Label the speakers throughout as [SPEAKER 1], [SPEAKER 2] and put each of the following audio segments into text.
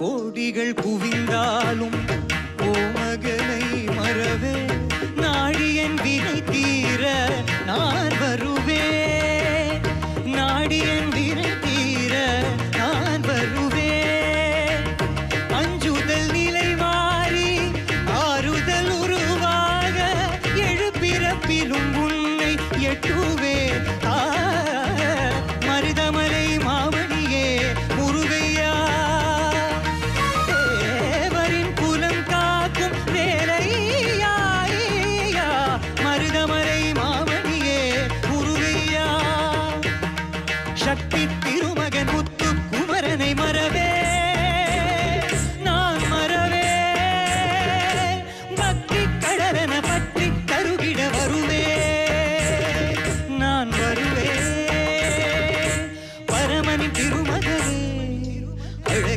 [SPEAKER 1] கோடிகள் குவிந்தாலும் ஓமகனை மறவே நாடியன் வினை தீர நான் வருவேன் நாடியன் வினை தீர நான் வருவே. அஞ்சுதல் நிலை மாறி ஆறுதல் உருவாக எழுப்பிறப்பிலும் உன்னை எட்டுவே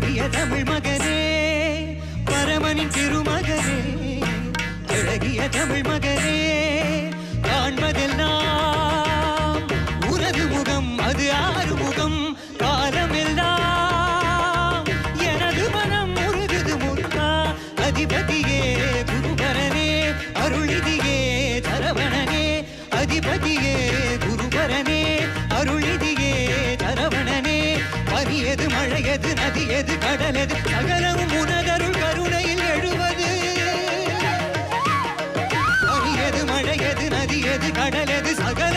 [SPEAKER 1] அழகிய தமிழ் மகனே பரமனின் திருமகனே அழகிய தமிழ் மகனே காண்பதெல்லாம் உனது முகம் அது ஆறு முகம் காலமெல்லாம் எது மழை எது நதி எது கடல் எது சகலமும் உனதருள் கருணையில் எழுவது. பனி எது மழை எது நதி எது கடல் எது சகல